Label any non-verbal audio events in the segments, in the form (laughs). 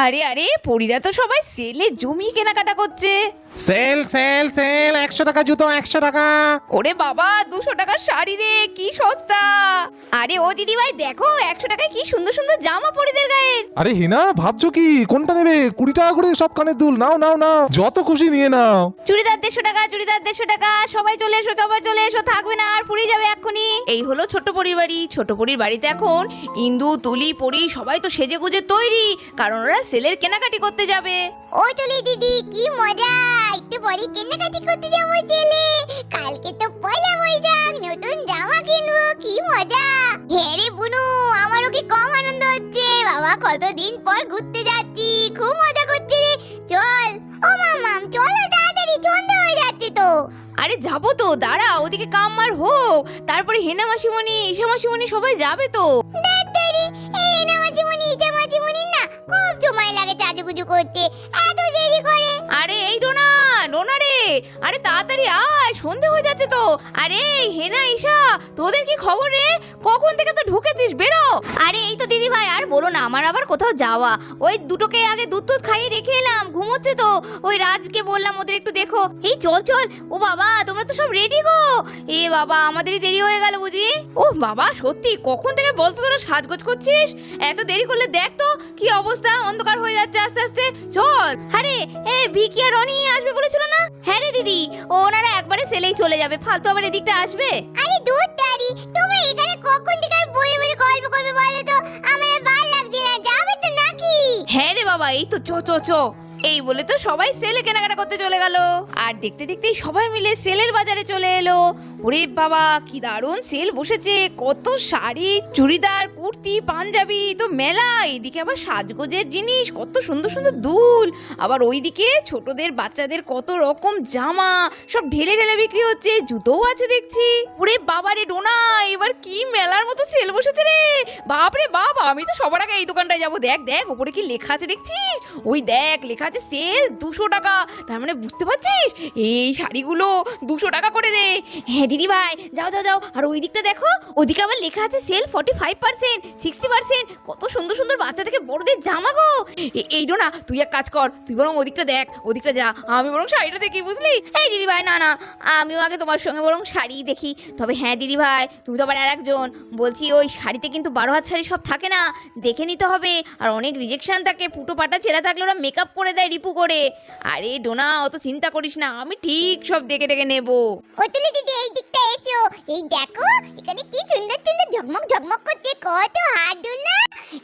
আরে আরে পরীরা তো সবাই সেলে জমি কেনাকাটা করছে। সেল সেল সেল একশো টাকা জুতো একশো টাকা। ওরে বাবা দুশো টাকার শাড়ি রে কি সস্তা। আরে ও দিদি ভাই দেখো একশো টাকায় কি সুন্দর সুন্দর জামা পরিদের গায়ের। আরে হিনা ভাবছ কি কোনটা নেবে? কুড়ি টাকা করে সব কানের দুল নাও নাও নাও যত খুশি নিয়ে নাও। চুড়িদার দেড়শো টাকা চুড়িদার দেড়শো টাকা সবাই চলে এসো সবাই চলে এসো থাকবে না আর পুড়ে যাবে এক্ষুনি। এই হলো ছোট বাড়ি। ছোট পরির বাড়িতে এখন ইন্দু, তুলি, পরি সবাই তো সেজে গুজে তৈরি। কারণ ওরা সেলের কেনাকাটি করতে যাবে। ও চলি দিদি, কি মজা! একটু পরে কেনাকাটি করতে যাব ছেলে কালকে তো পয়লা বৈশাখ, নতুন জামা কিনবো, কি মজা! হ্যাঁ রে বুনু, আমারও কি কম আনন্দ হচ্ছে। বাবা, কতদিন পর ঘুরতে যাচ্ছি, খুব মজা করছি রে। চল যাব তো দাঁড়া ওদিকে কাম্মার হোক। তারপরে হেনা মাসিমণি ঈশা মাসিমণি সবাই যাবে তো। এই না খুব সময় লাগে চাজুগুজু করতে। এত দেরি করে। আরে এই ডোনা ডোনা রে আরে তাড়াতাড়ি আয় সন্ধে হয়ে যাচ্ছে তো। আরে হেনা ঈশা তোদের কি খবর রে? কখন থেকে তো ঢুকেছিস? বেরো। আরে, এই তো দিদি ভাই, আর বলো না, আমার আবার কোথাও যাওয়া। ওই দুটোকে আগে দুধ দুধ খাইয়ে রেখে এলাম, ঘুমোচ্ছে তো। ওই রাজকে বললাম, ওদের একটু দেখো। এই, চল চল। ও বাবা, তোমরা তো সব রেডি গো। এ বাবা, আমাদেরই দেরি হয়ে গেল বুঝি? ও বাবা, সত্যি? কখন থেকে বলতো তোরা সাজগোজ করছিস? এত দেরি করলে দেখ তো, কি অবস্থা, অন্ধকার হয়ে যাচ্ছে আস্তে আস্তে। চল। আরে, এ, ভিকি আর রনি আসবে বলেছিল না? হ্যাঁ রে দিদি, ওনারা একবারে সেলেই চলে যাবে, ফালতু আবার এদিকটা আসবে? আরে দুধ দাঁড়ি তোমরা হ্যাঁ রে বাবা এই তো চো চো চো এই বলে তো সবাই সেলে কেনাকাটা করতে চলে গেল। আর দেখতে দেখতেই সবাই মিলে সেলের বাজারে চলে এলো। ওরে বাবা, কি দারুণ সেল বসেছে। কত শাড়ি, চুড়িদার, কুর্তি, পাঞ্জাবি, তো মেলা। এইদিকে আবার সাজগোজের জিনিস, কত সুন্দর সুন্দর দুল। আবার ওইদিকে ছোটদের, বাচ্চাদের কত রকম জামা। সব ঢেলে ঢেলে বিক্রি হচ্ছে, জুতোও আছে দেখছি। ওরে বাবা রে ডোনা, এবার কি মেলার মতো সেল বসেছে রে। বাপরে বাপ, আমি তো সবার আগে এই দোকানটায় যাব। দেখ দেখ, ওপরে কি লেখা আছে দেখছিস? ওই দেখ, লেখা আছে সেল দুশো টাকা। তার মানে বুঝতে পারছিস? এই শাড়িগুলো দুশো টাকা করে দে। হ্যাঁ দিদি ভাই, যাও যাও যাও। আর ওই দিকটা দেখো, ওদিকে আবার লেখা আছে sale forty five percent sixty percent কত সুন্দর সুন্দর বাচ্চা থেকে বড়দের জামা গো। এই না তুই এক কাজ কর, তুই বরং ওদিকটা দেখ, ওদিকটা যা। আমি বরং শাড়িটা দেখি, বুঝলি? এই দিদি ভাই, না না, আমিও আগে তোমার সঙ্গে বরং শাড়ি দেখি। তবে হ্যাঁ দিদি ভাই, তুমি তো আবার আর একজন। বলছি ওই শাড়িতে কিন্তু বারো হাত শাড়ি সব থাকে না। দেখে নিতে হবে। আর অনেক রিজেকশন থাকে ফুটো পাটা ছেঁড়া থাকলে ওরা মেকআপ করে দেয়। রিপু করে। আরে ডোনা, অত চিন্তা করিস না, আমি ঠিক সব দেখে দেখে নেব। ও তুলি দিদি, এই দিকটা এসো। এই দেখো, এখানে কি সুন্দর সুন্দর ঝকমক ঝকমক করছে, কত হাত দুলনা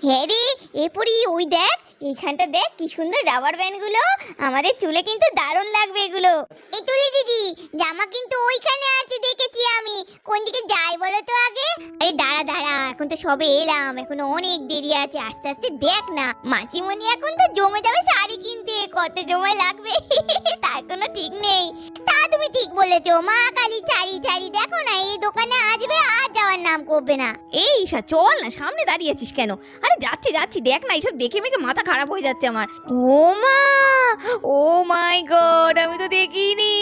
হ্যাঁ রে এরপরই ওই দেখ, এইখানটা দেখ, কি সুন্দর রাবার ব্যান্ডগুলো। আমাদের চুলে কিন্তু দারুণ লাগবে এগুলো। এই তুলি দিদি, জামা কিন্তু ওইখানে আছে, দেখেছি আমি। কোন দিকে যাই বলো তো আগে? আরে দাঁড়া দাঁড়া এখন তো সবে এলাম, এখনও অনেক দেরি আছে, আস্তে আস্তে দেখ না। মাসিমণি এখন তো জমে যাবে শাড়ি কিনতে, কত সময় লাগবে, (laughs) তার কোনো ঠিক নেই। তা তুমি ঠিক বলেছ, মা কালী চারি চারি দেখো না, এই দোকানে আসবে আর যাওয়ার নাম করবে না। এই ঈশা, চল না, সামনে দাঁড়িয়ে আছিস কেন? আরে যাচ্ছি যাচ্ছি, দেখ না, এইসব দেখে মেখে মাথা খারাপ হয়ে যাচ্ছে আমার। ও মা, ও মাই গড, আমি তো দেখিনি।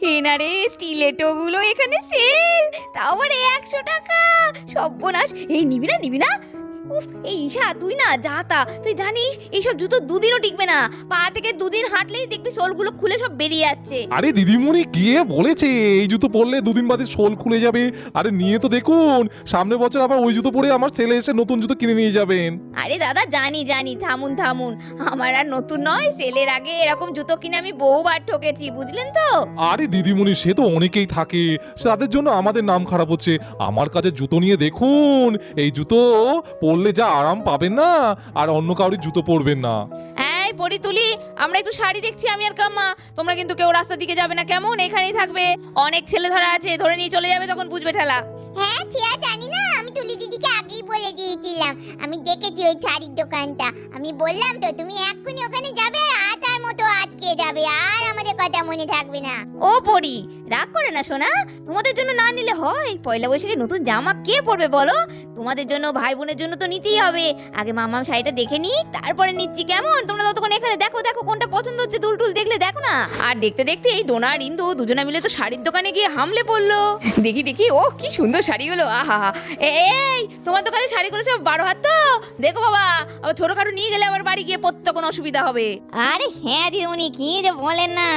এনারে স্টিলেটো গুলো এখানে সেল তাও আবার একশো টাকা। সর্বনাশ। এই নিবি না নিবি না। উফ, এই ঈশা, তুই না যা তা। তুই জানিস, এইসব জুতো দুদিনও টিকবে না। পা থেকে দুদিন হাঁটলেই দেখবি সোলগুলো খুলে সব বেরিয়ে যাচ্ছে। আরে দিদিমণি গিয়ে বলেছে, এই জুতো পরলে দুদিন বাদে শোল খুলে যাবে। আরে নিয়ে তো দেখুন, সামনের বছর আবার ওই জুতো পরে আমার ছেলে এসে নতুন জুতো কিনে নিয়ে যাবেন। আরে দাদা জানি জানি থামুন থামুন। আমার আর নতুন নয় সেলের আগে এরকম জুতো কিনে আমি বহুবার ঠকেছি বুঝলেন তো? আরে দিদিমণি সে তো অনেকেই থাকে। তাদের জন্য আমাদের নাম খারাপ হচ্ছে। আমার কাছে জুতো নিয়ে দেখুন এই জুতো পরলে যা আরাম পাবেন না আর অন্য কারোর জুতো পরবেন না। এই পরি তুলি আমরা একটু শাড়ি দেখছি আমি আর কাম্মা। তোমরা কিন্তু কেউ রাস্তার দিকে যাবে না কেমন? এখানেই থাকবে। অনেক ছেলে ধরা আছে ধরে নিয়ে চলে যাবে তখন বুঝবে ঠেলা। হ্যাঁ ছিয়া জানি না আমি তুলি আগেই বলে দিয়েছিলাম। আমি দেখেছি ওই শাড়ির দোকানটা। আমি বললাম তো, তুমি এক্ষুনি ওখানে যাবে আটার মতো আটকে যাবে, আর আমাদের কথা মনে থাকবে না। ও পরি রাগ করে না, সোনা। তোমাদের জন্য না নিলে হয়। পয়লা বৈশাখে নতুন জামা কে পরবে বলো? তোমাদের জন্য ভাই বোনের জন্য তো নিতেই হবে। আগে মামাম শাড়িটা দেখে নি, তারপরে নিচ্ছি কেমন? তোমরা ততক্ষণ এখানে দেখো দেখো কোনটা পছন্দ হচ্ছে দুল টুল দেখলে দেখো না। আর দেখতে দেখতে এই ডোনা আর ইন্দু দুজনে মিলে তো শাড়ির দোকানে গিয়ে হামলে পড়ল। দেখি দেখি, ও কি সুন্দর শাড়িগুলো, আহা এই, তোমার দোকানে শাড়িগুলো সব বারো হাত তো? দেখো বাবা, আবার ছোটখাটো নিয়ে গেলে আবার বাড়ি গিয়ে পড়তে কোনো অসুবিধা হবে। আরে হ্যাঁ দিদিমণি কি যে বলেন না।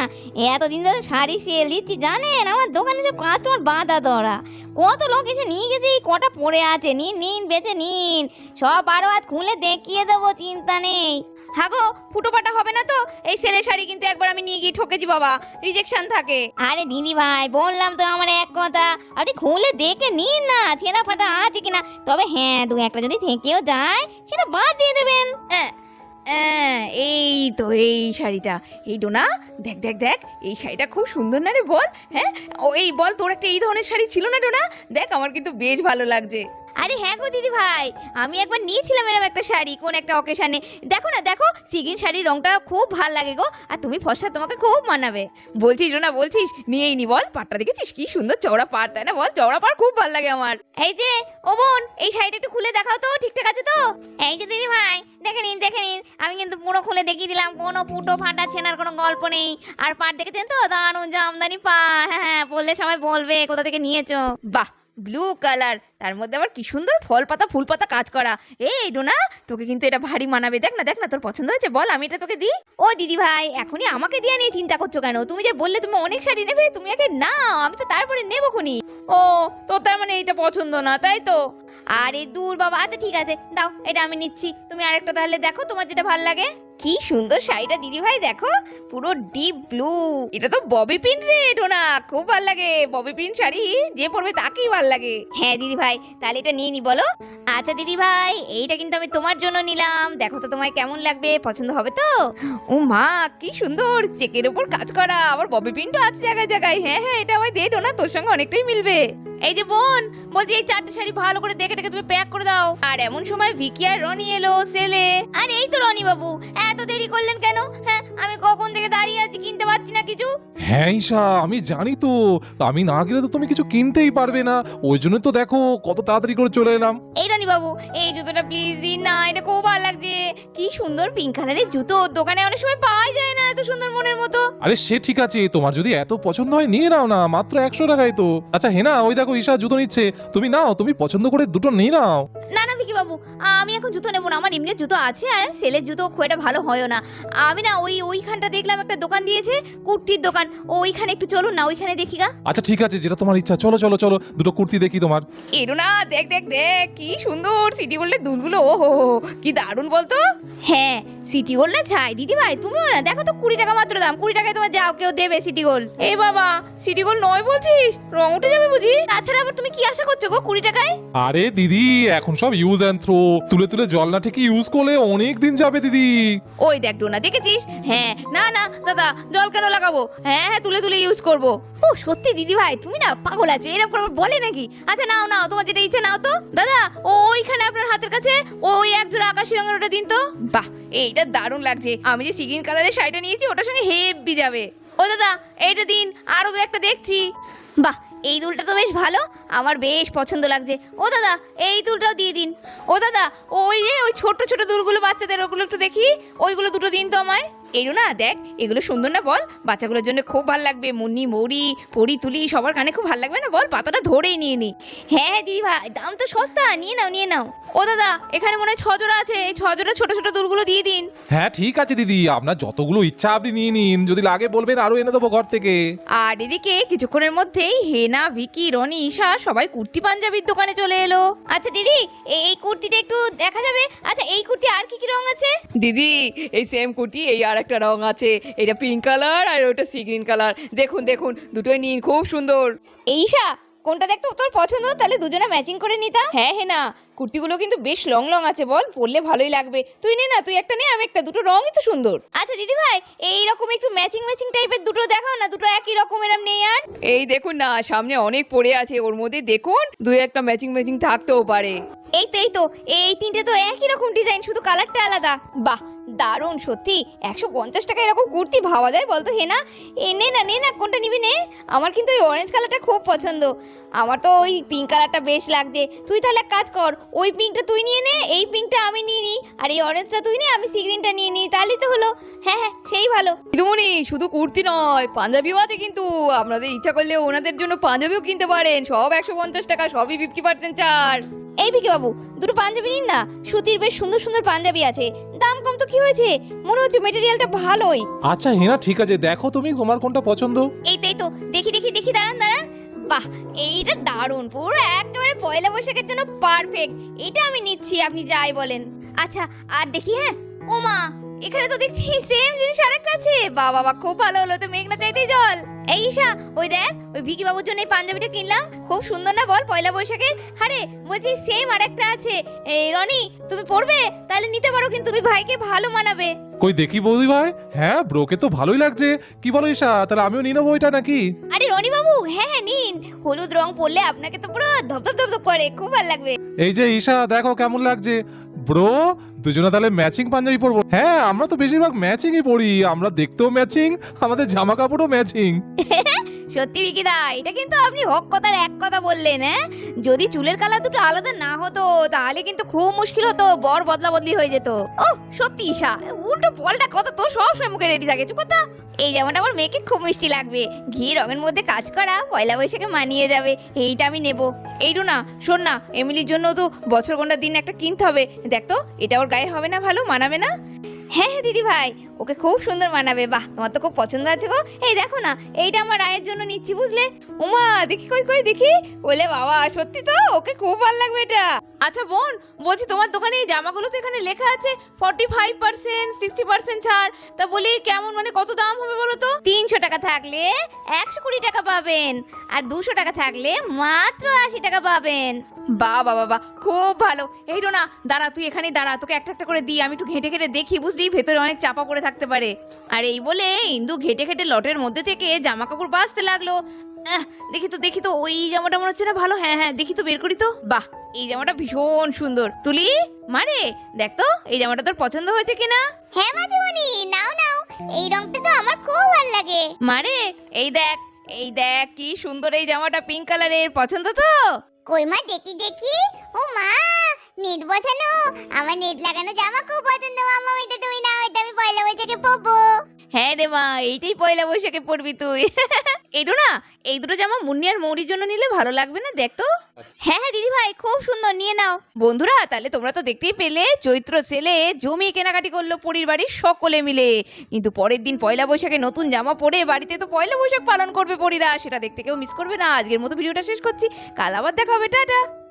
এতদিন ধরে শাড়ি সেল দিচ্ছি জানেন আমার দোকানে সব কাস্টমার বাঁধা ধরা। কত লোক এসে নিয়ে গেছে এই কটা পড়ে আছে। নিন নিন বেঁচে নিন। সব বারো হাত খুলে দেখিয়ে দেবো চিন্তা নেই। হাগো গো ফুটো পাটা হবে না তো? এই সেলে শাড়ি কিন্তু একবার আমি নিয়ে গিয়ে ঠকেছি বাবা। রিজেকশন থাকে। আরে দিদি ভাই বললাম তো আমার এক কথা। আপনি খুলে দেখে নিন না ছেঁড়া ফাটা আছে কিনা। তবে হ্যাঁ দু একটা যদি থেকেও যায় সেটা বাদ দিয়ে দেবেন। হ্যাঁ, এই তো এই শাড়িটা। এই ডোনা দেখ দেখ দেখ এই শাড়িটা খুব সুন্দর না রে বল? হ্যাঁ ও এই বল তোর একটা এই ধরনের শাড়ি ছিল না ডোনা? দেখ আমার কিন্তু বেশ ভালো লাগছে। আরে হ্যাঁ গো দিদি ভাই আমি একবার নিয়েছিলাম এরকম একটা শাড়ি কোন একটা অকেশনে দেখো না দেখো সিগিন শাড়ির রংটা খুব ভালো লাগে গো আর তুমি ফসা তোমাকে খুব মানাবে। বলছিস ডোনা বলছিস? নিয়েই নি বল পাটটা দেখেছিস? কি সুন্দর চওড়া পাট তাই না বল? চওড়া পাট খুব ভালো লাগে আমার। এই যে ও বোন এই শাড়িটা একটু খুলে দেখাও তো ঠিকঠাক আছে তো? এই যে দিদি ভাই দেখে নিন দেখে নিন। আমি কিন্তু পুরো খুলে দেখিয়ে দিলাম, কোনো ফুটো ফাটা ছেনার কোনো গল্প নেই। আর পাট দেখেছেন তো? দারুণ জামদানি পা হ্যাঁ হ্যাঁ বললে সবাই বলবে, কোথা থেকে নিয়েছো? বাহ ব্লু কালার তার মধ্যে আবার কি সুন্দর ফল পাতা ফুল পাতা কাজ করা। এই ডোনা তোকে কিন্তু এটা ভারী মানাবে। দেখ না দেখ না, তোর পছন্দ হয়েছে, বল, আমি এটা তোকে দিই? ও দিদি ভাই এখনই আমাকে দিয়ে নিয়ে চিন্তা করছ কেন? তুমি যে বললে তুমি অনেক শাড়ি নেবে, তুমি আগে নাও, আমি তো তারপরে নেব খুনি। ও, তোর তার মানে এইটা পছন্দ না, তাই তো? আরে দূর বাবা আচ্ছা ঠিক আছে, দাও, এটা আমি নিচ্ছি। তুমি আরেকটা তাহলে দেখো তোমার যেটা ভালো লাগে। কি সুন্দর শাড়িটা দিদি ভাই দেখো, পুরো ডিপ ব্লু এটা তো ববি পিন রে ডোনা খুব ভালো লাগে। ববি পিন শাড়ি যে পরবে তাকেই ভালো লাগে। হ্যাঁ দিদি ভাই তাহলে এটা নিয়ে নি, বলো। আচ্ছা দিদি ভাই এইটা কিন্তু আমি তোমার জন্য নিলাম। দেখো তো তোমায় কেমন লাগবে, পছন্দ হবে তো? ও মা, কি সুন্দর, চেকের ওপর কাজ করা, আবার ববি পিনটা আছে জায়গায় জায়গায়। হ্যাঁ হ্যাঁ এটা আমায় দে ডোনা তোর সঙ্গে অনেকটাই মিলবে। এই যে বোন বলছি এই চারটে শাড়ি ভালো করে দেখে দেখে তুমি প্যাক করে দাও। আর এমন সময় ভিকি আর রনি এলো সেলে। আর এই তো রনি বাবু এত দেরি করলেন কেন? হ্যাঁ আমি কখন থেকে দাঁড়িয়ে আছি কিনতে পারছি না কিছু? হ্যাঁ ঈশা আমি জানি তো আমি না গেলে তো তুমি কিছু কিনতেই পারবে না। ওই জন্য তো দেখো কত তাড়াতাড়ি করে চলে এলাম। এই রনি বাবু এই জুতোটা প্লিজ দিন না এটা খুব ভালো লাগছে। কি সুন্দর পিঙ্ক কালারের জুতো দোকানে অনেক সময় পাওয়া যায় না এত সুন্দর মনের মতো। আরে সে ঠিক আছে তোমার যদি এত পছন্দ হয় নিয়ে নাও না মাত্র একশো টাকায় তো। আচ্ছা হেনা ওই দেখো ঈশা জুতো নিচ্ছে। তুমি নাও তুমি পছন্দ করে দুটো নিয়ে নাও। না না ভিকি বাবু আমি এখন জুতো নেব না আমার এমনি জুতো আছে আর সেলের জুতো খুব একটা ভালো হয় না। আমি না ওই ওইখানটা দেখলাম একটা দোকান দিয়েছে কুর্তির দোকান। ও ওইখানে একটু চলুন না ওইখানে দেখি গা। আচ্ছা ঠিক আছে যেটা তোমার ইচ্ছা চলো চলো চলো দুটো কুর্তি দেখি তোমার। এরো না দেখ দেখ দেখ কি সুন্দর সিটি গোল্ডের দুলগুলো ও হো হো, কি দারুণ বলতো। হ্যাঁ সিটি গোল্ড না ছাই দিদি ভাই তুমিও না দেখো তো কুড়ি টাকা মাত্র দাম কুড়ি টাকায় তোমার যাও কেউ দেবে সিটি গোল্ড। এ বাবা সিটি গোল্ড নয় বলছিস? রং উঠে যাবে বুঝি? তাছাড়া আবার তুমি কি আশা করছ গো কুড়ি টাকায়? আরে দিদি এখন সব ইউজ অ্যান্ড থ্রো তুলে তুলে জল না ঠিক ইউজ করলে অনেক দিন যাবে দিদি। ওই দেখ ডোনা, দেখেছিস? হ্যাঁ না না, দাদা, জল কেন লাগাবো? হ্যাঁ হ্যাঁ তুলে তুলে ইউজ করব। ও, সত্যি দিদি ভাই, তুমি না পাগল আছো এরকম বলে নাকি? আচ্ছা নাও নাও, তোমার যেটা ইচ্ছে নাও তো। দাদা ওইখানে আপনার হাতের কাছে ওই এক জোড়া আকাশি রঙের ওটা দিন তো। বাহ, এইটা দারুণ লাগছে। আমি যে সিগিন কালারের শাড়িটা নিয়েছি, ওটার সঙ্গে হেভি যাবে। ও, দাদা, এইটা দিন, আরও দু একটা দেখছি। বাহ এই দুলটা তো বেশ ভালো। আমার বেশ পছন্দ লাগছে। ও দাদা, এই দুলটাও দিয়ে দিন। ও দাদা, ওই যে ওই ছোট ছোট দুলগুলো বাচ্চাদের, ওগুলো একটু দেখি। ওইগুলো দুটো দিন তো আমায়। এই না দেখ এগুলো সুন্দর না বল? বাচ্চাগুলোর জন্য খুব ভালো লাগবে। মুন্নি মৌরি পরি তুলি সবার কানে খুব ভালো লাগবে না বল? পাতাটা ধরেই নিয়ে নি। হ্যাঁ হ্যাঁ দিদি ভাই দাম তো সস্তা। নিয়ে নাও নিয়ে নাও। ও দাদা এখানে মনে হয় ছজোড়া আছে। এই ছজোড়া ছোট ছোট দুলগুলো দিয়ে দিন। হ্যাঁ ঠিক আছে দিদি। আপনার যতগুলো ইচ্ছা আপনি নিয়ে নিন। যদি লাগে বলবেন আরও এনে দেবো ঘর থেকে। আর এদিকে কিছুক্ষণের মধ্যেই হেনা ভিকি রনি ঈশা সবাই কুর্তি পাঞ্জাবির দোকানে চলে এলো। আচ্ছা দিদি এই কুর্তিটা একটু দেখা যাবে? আচ্ছা এই কুর্তি আর কি কি রং আছে? দিদি এই সেম কুর্তি এই আর একটা রং আছে। এটা পিঙ্ক কালার আর ওটা সি গ্রিন কালার দেখুন দেখুন দুটোই নিন খুব সুন্দর। এইশা কোনটা দেখতে তোর পছন্দ? তাহলে দুজনে ম্যাচিং করে নিতাম হ্যাঁ হ্যাঁ না। কুর্তিগুলো কিন্তু বেশ লং লং আছে বল। পরলে ভালোই লাগবে। তুই নে না তুই একটা নে আমি একটা। দুটো রঙই তো সুন্দর। আচ্ছা দিদি ভাই এই রকম একটু ম্যাচিং ম্যাচিং টাইপের দুটো দেখাও না? দুটো একই রকম এরম নেই আর? এই দেখুন না সামনে অনেক পড়ে আছে। ওর মধ্যে দেখুন দুই একটা ম্যাচিং ম্যাচিং থাকতেও পারে। এই তো এই তো, এই তিনটে তো একই রকম ডিজাইন শুধু কালারটা আলাদা। বাহ, দারুণ, সত্যি। একশো পঞ্চাশ টাকা এরকম কুর্তি ভাবা যায় বলতো হে না এ, নে না নে না, কোনটা নিবি নে? আমার কিন্তু ওই অরেঞ্জ কালারটা খুব পছন্দ। আমার তো ওই পিঙ্ক কালারটা বেশ লাগছে। তুই তাহলে এক কাজ কর, ওই পিঙ্কটা তুই নিয়ে নে, এই পিঙ্কটা আমি নিয়ে নিই। আর এই অরেঞ্জটা তুই নে, আমি সি গ্রিনটা নিয়ে নিই, তাহলেই তো হলো। হ্যাঁ হ্যাঁ সেই ভালো। দিদিমণি শুধু কুর্তি নয়, পাঞ্জাবিও আছে কিন্তু। আপনাদের ইচ্ছা করলে ওনাদের জন্য পাঞ্জাবিও কিনতে পারেন। সব একশো পঞ্চাশ টাকা, সবই ফিফটি পার্সেন্ট ছাড়। এই বিকে বাবু দুটো পাঞ্জাবি নিন না। সুতির বেশ সুন্দর সুন্দর পাঞ্জাবি আছে। দাম কম তো কি হয়েছে? মনে হচ্ছে মেটেরিয়ালটা ভালোই। আচ্ছা হেনা ঠিক আছে দেখো তুমি তোমার কোনটা পছন্দ। এই তো তো দেখি দেখি দেখি দাঁড়ান দাঁড়ান। বাহ এইটা দারুণ পুরো একেবারে পয়লা বৈশাখের জন্য পারফেক্ট এটা আমি নিচ্ছি আপনি যাই বলেন। আচ্ছা আর দেখি হ্যাঁ? ও মা এখানে তো দেখছি সেম জিনিস আরেকটা আছে। বা বাবা খুব ভালো হলো। তো মেঘনা চাইতেই জল এই ঈশা ওই দেখ ওই ভিকি বাবুর জন্য এই পাঞ্জাবিটা কিনলাম। খুব সুন্দর না বল পয়লা বৈশাখের? আরে বলছি সেম আরেকটা আছে। এই রনি তুমি পড়বে? তাহলে নিতে পারো কিন্তু তুই ভাইকে ভালো মানাবে। কই দেখি বৌদি ভাই? হ্যাঁ ব্রোকে তো ভালোই লাগছে। কি বলো ঈশা তাহলে আমিও নিয়ে নেব ওইটা নাকি? আরে রনি বাবু হ্যাঁ হ্যাঁ নিন। হলুদ রং পরলে আপনাকে তো পুরো ধপধপ ধপধপ করে। খুব ভালো লাগবে। এই যে ঈশা দেখো কেমন লাগছে। ব্রো দুজনে তাহলে ম্যাচিং পাঞ্জাবি পরবো। হ্যাঁ আমরা তো বেশিরভাগ ম্যাচিংই পরি। আমরা দেখতেও ম্যাচিং আমাদের জামা কাপড়ও ম্যাচিং (laughs) সত্যি বিকিদা, এটা কিন্তু আপনি হক কথার এক কথা বললেন হ্যাঁ? যদি চুলের কালার দুটো আলাদা না হতো, তাহলে কিন্তু খুব মুশকিল হতো, বর বদলা বদলি হয়ে যেত। ও সত্যি ঈশা, উল্টো পলটা কথা তো সবসময় মুখে রেডি থাকে, চুপ কথা এই জামাটা আমার মেয়েকে খুব মিষ্টি লাগবে। ঘি, রঙের মধ্যে কাজ করা, পয়লা বৈশাখে মানিয়ে যাবে, এইটা আমি নেব। এই না শোন না, এমিলির জন্য তো বছর কোনটা দিন একটা কিনতে হবে। দেখ তো, এটা ওর গায়ে হবে না, ভালো মানাবে না? হ্যাঁ হ্যাঁ দিদি ভাই, ওকে খুব সুন্দর মানাবে, বাহ, তোমার তো খুব পছন্দ আছে গো। এই দেখো না, এইটা আমার রায়ের জন্য নিচ্ছি, বুঝলে? উমা, দেখি, কই কই, দেখি। বলে বাবা, সত্যি তো, ওকে খুব ভালো লাগবে এটা। আচ্ছা বোন, বলছি তোমার দোকানে এই জামাগুলো তো এখানে লেখা আছে forty five percent sixty percent ছাড়। তা বলি, কেমন মানে কত দাম হবে বলো তো? তিনশো টাকা থাকলে একশো কুড়ি টাকা পাবেন, আর দুশো টাকা থাকলে মাত্র আশি টাকা পাবেন। বা বা বাবা খুব ভালো। এই না দাঁড়া তুই এখানে দাঁড়া তোকে একটা একটা করে দিই আমি একটু ঘেটে ঘেটে দেখি বুঝলি? ভেতরে অনেক চাপা পড়ে থাকতে পারে। আর এই বলে ইন্দু ঘেটে ঘেটে লটের মধ্যে থেকে জামা কাপড় বাঁচতে লাগল। দেখি তো দেখি তো ওই জামাটা মনে হচ্ছে না ভালো? হ্যাঁ হ্যাঁ দেখি তো বের করি তো। বাহ এই জামাটা ভীষণ সুন্দর। তুলি মারে দেখ তো এই জামাটা তোর পছন্দ হয়েছে কিনা? হ্যাঁ মাঝিমণি নাও নাও এই রংটা তো আমার খুব ভালো লাগে। মারে এই দেখ এই দেখ কি সুন্দর এই জামাটা পিঙ্ক কালারের পছন্দ তো? কই মা, দেখি দেখি। ও মা, নেট বসানো। আমার নেট লাগানো জামা খুব পছন্দ। মামা, ওইটা তুমি না ওইটা আমি পয়লা বৈশাখে পরবো। হ্যাঁ রে মা এইটাই পয়লা বৈশাখে পড়বি তুই। (laughs) এই না এই দুটো জামা মুন্নি আর মৌরির জন্য নিলে ভালো লাগবে না দেখ তো। হ্যাঁ হ্যাঁ দিদি ভাই খুব সুন্দর নিয়ে নাও। বন্ধুরা তাহলে তোমরা তো দেখতেই পেলে চৈত্র ছেলে জমি কেনাকাটি করল পরির বাড়ির সকলে মিলে। কিন্তু পরের দিন পয়লা বৈশাখে নতুন জামা পরে বাড়িতে তো পয়লা বৈশাখ পালন করবে পরিরা সেটা দেখতে কেউ মিস করবে না। আজকের মতো ভিডিওটা শেষ করছি। কাল আবার দেখা হবে টাটা।